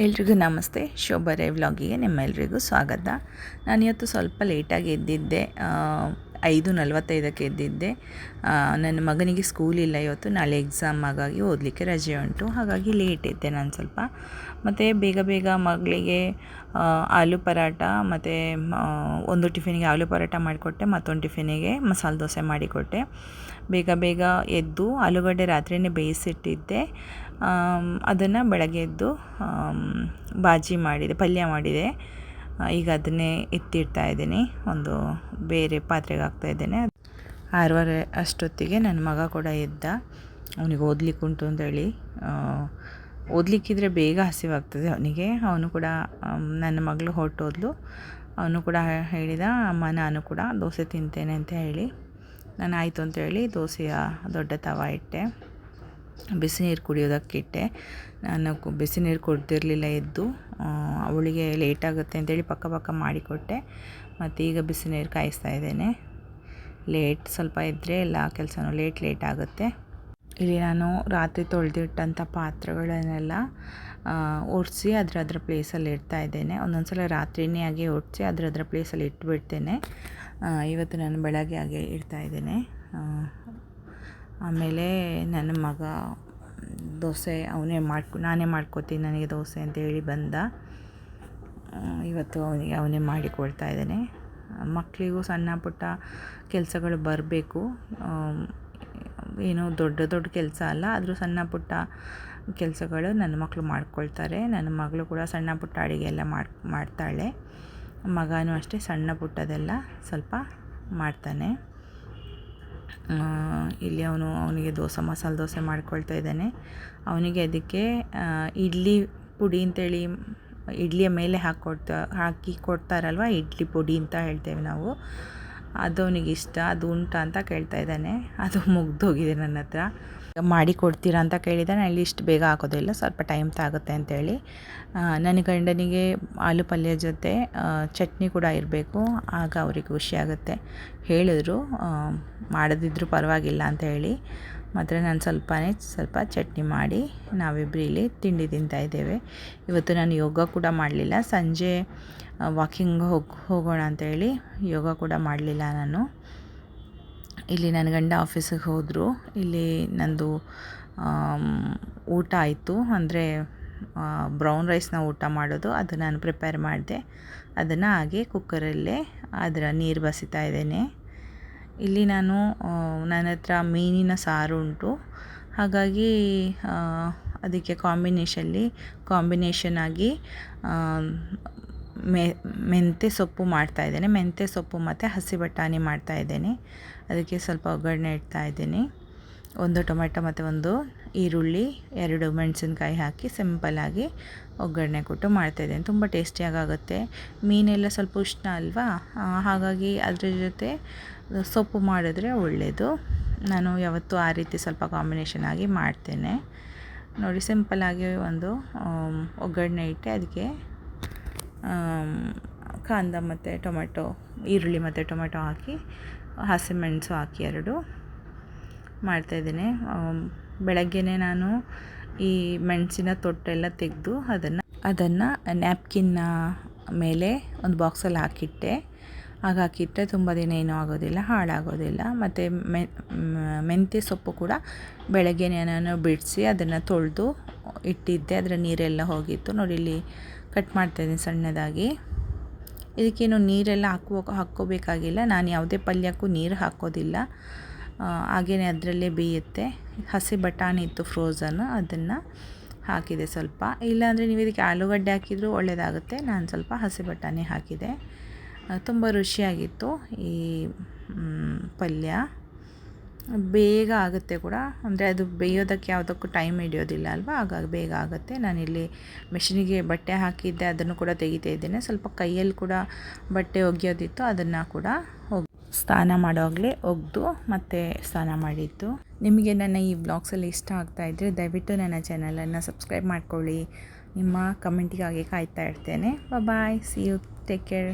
ಎಲ್ರಿಗೂ ನಮಸ್ತೆ. ಶೋಭರೆ ವ್ಲಾಗಿಗೆ ನಿಮ್ಮೆಲ್ರಿಗೂ ಸ್ವಾಗತ. ನಾನು ಇವತ್ತು ಸ್ವಲ್ಪ ಲೇಟಾಗಿ ಎದ್ದಿದ್ದೆ. ಐದು ನಲವತ್ತೈದಕ್ಕೆ ಎದ್ದಿದ್ದೆ. ನನ್ನ ಮಗನಿಗೆ ಸ್ಕೂಲ್ ಇಲ್ಲ ಇವತ್ತು. ನಾಳೆ ಎಕ್ಸಾಮ್ ಹಾಗಾಗಿ ಓದಲಿಕ್ಕೆ ರಜೆ ಉಂಟು. ಹಾಗಾಗಿ ಲೇಟ್ ಇದ್ದೆ ನಾನು ಸ್ವಲ್ಪ. ಮತ್ತು ಬೇಗ ಬೇಗ ಮಗಳಿಗೆ ಆಲೂ ಪರಾಟ ಮತ್ತು ಒಂದು ಟಿಫಿನಿಗೆ ಆಲೂ ಪರಾಟ ಮಾಡಿಕೊಟ್ಟೆ. ಮತ್ತೊಂದು ಟಿಫಿನಿಗೆ ಮಸಾಲೆ ದೋಸೆ ಮಾಡಿಕೊಟ್ಟೆ. ಬೇಗ ಬೇಗ ಎದ್ದು ಆಲೂಗಡ್ಡೆ ರಾತ್ರಿಯೇ ಬೇಯಿಸಿಟ್ಟಿದ್ದೆ. ಅದನ್ನು ಬೆಳಗ್ಗೆ ಎದ್ದು ಬಾಜಿ ಮಾಡಿದೆ, ಪಲ್ಯ ಮಾಡಿದೆ. ಈಗ ಅದನ್ನೇ ಎತ್ತಿಡ್ತಾ ಇದ್ದೀನಿ. ಒಂದು ಬೇರೆ ಪಾತ್ರೆಗೆ ಹಾಕ್ತಾ ಇದ್ದೇನೆ. ಆರೂವರೆ ಅಷ್ಟೊತ್ತಿಗೆ ನನ್ನ ಮಗ ಕೂಡ ಎದ್ದ. ಅವನಿಗೆ ಓದ್ಲಿಕ್ಕೆ ಉಂಟು ಅಂತೇಳಿ ಓದಲಿಕ್ಕಿದ್ರೆ ಬೇಗ ಹಸಿವಾಗ್ತದೆ ಅವನಿಗೆ. ಅವನು ಕೂಡ ನನ್ನ ಮಗಳು ಹೊರಟೋದ್ಲು. ಅವನು ಕೂಡ ಹೇಳಿದ, ಅಮ್ಮ, ನಾನು ಕೂಡ ದೋಸೆ ತಿಂತೇನೆ ಅಂತ ಹೇಳಿ. ನಾನು ಆಯಿತು ಅಂತ ಹೇಳಿ ದೋಸೆಯ ದೊಡ್ಡ ತವ ಇಟ್ಟೆ. ಬಿಸಿ ನೀರು ಕುಡಿಯೋದಕ್ಕಿಟ್ಟೆ ನಾನು ಕು- ಬಿಸಿ ನೀರು ಕುಡ್ದಿರಲಿಲ್ಲ ಎದ್ದು. ಅವಳಿಗೆ ಲೇಟ್ ಆಗುತ್ತೆ ಅಂತೇಳಿ ಪಕ್ಕ ಪಕ್ಕ ಮಾಡಿಕೊಟ್ಟೆ. ಮತ್ತು ಈಗ ಬಿಸಿ ನೀರು ಕಾಯಿಸ್ತಾ ಇದ್ದೇನೆ. ಲೇಟ್ ಸ್ವಲ್ಪ ಇದ್ದರೆ ಎಲ್ಲ ಕೆಲಸನೂ ಲೇಟ್ ಲೇಟ್ ಆಗುತ್ತೆ. ಇಲ್ಲಿ ನಾನು ರಾತ್ರಿ ತೊಳೆದಿಟ್ಟಂಥ ಪಾತ್ರೆಗಳನ್ನೆಲ್ಲ ಒರೆಸಿ ಅದರ ಅದರ ಪ್ಲೇಸಲ್ಲಿ ಇಡ್ತಾ ಇದ್ದೇನೆ. ಒಂದೊಂದು ಸಲ ರಾತ್ರಿನೇ ಹಾಗೆ ಒರೆಸಿ ಅದರ ಅದರ ಪ್ಲೇಸಲ್ಲಿ ಇಟ್ಬಿಡ್ತೇನೆ. ಇವತ್ತು ನಾನು ಬೆಳಗ್ಗೆ ಹಾಗೆ ಇಡ್ತಾ ಇದ್ದೇನೆ. ಆಮೇಲೆ ನನ್ನ ಮಗ ದೋಸೆ ಅವನೇ ಮಾಡ್ಕೊ, ನಾನೇ ಮಾಡ್ಕೊತೀನಿ ನನಗೆ ದೋಸೆ ಅಂತ ಹೇಳಿ ಬಂದ. ಇವತ್ತು ಅವನಿಗೆ ಅವನೇ ಮಾಡಿಕೊಳ್ತಾ ಇದ್ದಾನೆ. ಮಕ್ಕಳಿಗೂ ಸಣ್ಣ ಪುಟ್ಟ ಕೆಲಸಗಳು ಬರಬೇಕು. ಏನೋ ದೊಡ್ಡ ದೊಡ್ಡ ಕೆಲಸ ಅಲ್ಲ, ಆದರೂ ಸಣ್ಣ ಪುಟ್ಟ ಕೆಲಸಗಳು ನನ್ನ ಮಕ್ಕಳು ಮಾಡ್ಕೊಳ್ತಾರೆ. ನನ್ನ ಮಗಳು ಕೂಡ ಸಣ್ಣ ಪುಟ್ಟ ಅಡುಗೆ ಎಲ್ಲ ಮಾಡಿ, ಮಾಡ್ತಾಳೆ. ಮಗನೂ ಅಷ್ಟೇ ಸಣ್ಣ ಪುಟ್ಟದೆಲ್ಲ ಸ್ವಲ್ಪ ಮಾಡ್ತಾನೆ. ಇಲ್ಲಿ ಅವನು, ಅವನಿಗೆ ದೋಸೆ, ಮಸಾಲೆ ದೋಸೆ ಮಾಡ್ಕೊಳ್ತಾ ಇದ್ದಾನೆ. ಅವನಿಗೆ ಅದಕ್ಕೆ ಇಡ್ಲಿ ಪುಡಿ ಅಂತೇಳಿ, ಇಡ್ಲಿಯ ಮೇಲೆ ಹಾಕ್ಕೊಡ್ತಾ ಹಾಕಿ ಕೊಡ್ತಾರಲ್ವ, ಇಡ್ಲಿ ಪುಡಿ ಅಂತ ಹೇಳ್ತೇವೆ ನಾವು. ಅದು ಅವನಿಗೆ ಇಷ್ಟ, ಅದು ಉಂಟ ಅಂತ ಕೇಳ್ತಾ ಇದ್ದಾನೆ. ಅದು ಮುಗ್ದೋಗಿದೆ ನನ್ನ ಹತ್ರ. ಮಾಡಿ ಕೊಡ್ತೀರಾ ಅಂತ ಕೇಳಿದ್ದಾನೆ ಅಲ್ಲಿ ಇಷ್ಟು ಬೇಗ ಹಾಕೋದಿಲ್ಲ. ಸ್ವಲ್ಪ ಟೈಮ್ ತಾಗುತ್ತೆ ಅಂತೇಳಿ. ನನ್ನ ಗಂಡನಿಗೆ ಆಲೂ ಪಲ್ಯ ಜೊತೆ ಚಟ್ನಿ ಕೂಡ ಇರಬೇಕು. ಆಗ ಅವ್ರಿಗೆ ಖುಷಿಯಾಗುತ್ತೆ ಹೇಳಿದ್ರು ಮಾಡದಿದ್ರು ಪರವಾಗಿಲ್ಲ ಅಂತ ಹೇಳಿ ಮಾತ್ರ ನಾನು ಸ್ವಲ್ಪನೇ ಸ್ವಲ್ಪ ಚಟ್ನಿ ಮಾಡಿ ನಾವಿಬ್ಬರು ಇಲ್ಲಿ ತಿಂಡಿ ತಿಂತಾ ಇದ್ದೇವೆ. ಇವತ್ತು ನಾನು ಯೋಗ ಕೂಡ ಮಾಡಲಿಲ್ಲ. ಸಂಜೆ ವಾಕಿಂಗ್ ಹೋಗಿ, ಹೋಗೋಣ ಅಂತೇಳಿ ಯೋಗ ಕೂಡ ಮಾಡಲಿಲ್ಲ ನಾನು. ಇಲ್ಲಿ ನನ್ನ ಗಂಡ ಆಫೀಸಿಗೆ ಹೋದರು. ಇಲ್ಲಿ ನಂದು ಊಟ ಆಯಿತು. ಅಂದರೆ ಬ್ರೌನ್ ರೈಸ್ನ ಊಟ ಮಾಡೋದು. ಅದು ನಾನು ಪ್ರಿಪೇರ್ ಮಾಡಿದೆ. ಅದನ್ನು ಹಾಗೆ ಕುಕ್ಕರಲ್ಲೇ ಅದರ ನೀರು ಬಸಿತಾ ಇದ್ದೇನೆ. ಇಲ್ಲಿ ನಾನು ನನ್ನ ಹತ್ರ ಮೀನಿನ ಸಾರು ಉಂಟು. ಹಾಗಾಗಿ ಅದಕ್ಕೆ ಕಾಂಬಿನೇಷಲ್ಲಿ ಕಾಂಬಿನೇಷನ್ ಆಗಿ ಮೆ, ಮೆಂತ್ಯ ಸೊಪ್ಪು ಮಾಡ್ತಾ ಇದ್ದೇನೆ. ಮೆಂತ್ಯ ಸೊಪ್ಪು ಮತ್ತು ಹಸಿ ಬಟಾಣಿ ಮಾಡ್ತಾ ಇದ್ದೇನೆ. ಅದಕ್ಕೆ ಸ್ವಲ್ಪ ಒಗ್ಗರಣೆ ಇಡ್ತಾ ಇದ್ದೀನಿ. ಒಂದು ಟೊಮೆಟೊ ಮತ್ತು ಒಂದು ಈರುಳ್ಳಿ, ಎರಡು ಮೆಣಸಿನ್ಕಾಯಿ ಹಾಕಿ ಸಿಂಪಲ್ಲಾಗಿ ಒಗ್ಗರಣೆ ಕೊಟ್ಟು ಮಾಡ್ತಾಯಿದ್ದೇನೆ ತುಂಬ ಟೇಸ್ಟಿಯಾಗುತ್ತೆ ಮೀನೆಲ್ಲ ಸ್ವಲ್ಪ ಉಷ್ಣ ಅಲ್ವಾ? ಹಾಗಾಗಿ ಅದ್ರ ಜೊತೆ ಸೊಪ್ಪು ಮಾಡಿದ್ರೆ ಒಳ್ಳೆಯದು ನಾನು ಯಾವತ್ತೂ ಆ ರೀತಿ ಸ್ವಲ್ಪ ಕಾಂಬಿನೇಷನ್ ಆಗಿ ಮಾಡ್ತೇನೆ. ನೋಡಿ ಸಿಂಪಲ್ಲಾಗಿ ಒಂದು ಒಗ್ಗರಣೆ ಇಟ್ಟೆ. ಅದಕ್ಕೆ ಕಾಂದ ಮತ್ತು ಟೊಮೆಟೊ, ಈರುಳ್ಳಿ ಮತ್ತು ಟೊಮೆಟೊ ಹಾಕಿ ಹಸಿಮೆಣಸು ಹಾಕಿ ಎರಡು ಮಾಡ್ತಾಯಿದ್ದೇನೆ ಬೆಳಗ್ಗೆನೇ ನಾನು ಈ ಮೆಣಸಿನ ತೊಟ್ಟೆಲ್ಲ ತೆಗೆದು ಅದನ್ನು ಅದನ್ನು ನ್ಯಾಪ್ಕಿನ್ನ ಮೇಲೆ ಒಂದು ಬಾಕ್ಸಲ್ಲಿ ಹಾಕಿಟ್ಟೆ. ಆಗ ಹಾಕಿಟ್ಟರೆ ತುಂಬ ದಿನ ಏನೂ ಆಗೋದಿಲ್ಲ, ಹಾಳಾಗೋದಿಲ್ಲ. ಮತ್ತು ಮೆಂತ್ಯ ಸೊಪ್ಪು ಕೂಡ ಬೆಳಗ್ಗೆನೇ ನಾನು ಬಿಡಿಸಿ ಅದನ್ನು ತೊಳೆದು ಇಟ್ಟಿದ್ದೆ. ಅದರ ನೀರೆಲ್ಲ ಹೋಗಿತ್ತು. ನೋಡಿ, ಇಲ್ಲಿ ಕಟ್ ಮಾಡ್ತಾಯಿದ್ದೀನಿ ಸಣ್ಣದಾಗಿ. ಇದಕ್ಕೇನು ನೀರೆಲ್ಲ ಹಾಕುವ ಹಾಕ್ಕೋಬೇಕಾಗಿಲ್ಲ. ನಾನು ಯಾವುದೇ ಪಲ್ಯಕ್ಕೂ ನೀರು ಹಾಕೋದಿಲ್ಲ. ಹಾಗೆಯೇ ಅದರಲ್ಲೇ ಬೇಯುತ್ತೆ. ಹಸಿ ಬಟಾಣಿ ಇತ್ತು ಫ್ರೋಝನ್ ಅದನ್ನು ಹಾಕಿದೆ ಸ್ವಲ್ಪ. ಇಲ್ಲಾಂದರೆ ನೀವು ಇದಕ್ಕೆ ಆಲೂಗಡ್ಡೆ ಹಾಕಿದರೂ ಒಳ್ಳೆಯದಾಗುತ್ತೆ ನಾನು ಸ್ವಲ್ಪ ಹಸಿ ಬಟಾಣಿ ಹಾಕಿದೆ. ತುಂಬ ರುಚಿಯಾಗಿತ್ತು ಈ ಪಲ್ಯ. ಬೇಗ ಆಗುತ್ತೆ ಕೂಡ. ಅಂದರೆ ಅದು ಬೇಯೋದಕ್ಕೆ ಯಾವುದಕ್ಕೂ ಟೈಮ್ ಹಿಡಿಯೋದಿಲ್ಲ ಅಲ್ವಾ? ಹಾಗಾಗಿ ಬೇಗ ಆಗುತ್ತೆ. ನಾನಿಲ್ಲಿ ಮೆಷಿನಿಗೆ ಬಟ್ಟೆ ಹಾಕಿದ್ದೆ, ಅದನ್ನು ಕೂಡ ತೆಗಿತಾ ಇದ್ದೇನೆ. ಸ್ವಲ್ಪ ಕೈಯಲ್ಲಿ ಕೂಡ ಬಟ್ಟೆ ಒಗೆಯೋದಿತ್ತು, ಅದನ್ನು ಕೂಡ ಸ್ನಾನ ಮಾಡೋವಾಗಲೇ ಒಗೆದು ಮತ್ತೆ ಸ್ನಾನ ಮಾಡಿದ್ದು. ನಿಮಗೆ ನನ್ನ ಈ ಬ್ಲಾಗ್ಸಲ್ಲಿ ಇಷ್ಟ ಆಗ್ತಾ ಇದ್ದರೆ ದಯವಿಟ್ಟು ನನ್ನ ಚಾನಲನ್ನು ಸಬ್ಸ್ಕ್ರೈಬ್ ಮಾಡ್ಕೊಳ್ಳಿ. ನಿಮ್ಮ ಕಮೆಂಟಿಗಾಗಿ ಕಾಯ್ತಾ ಇರ್ತೇನೆ. Bye see you take care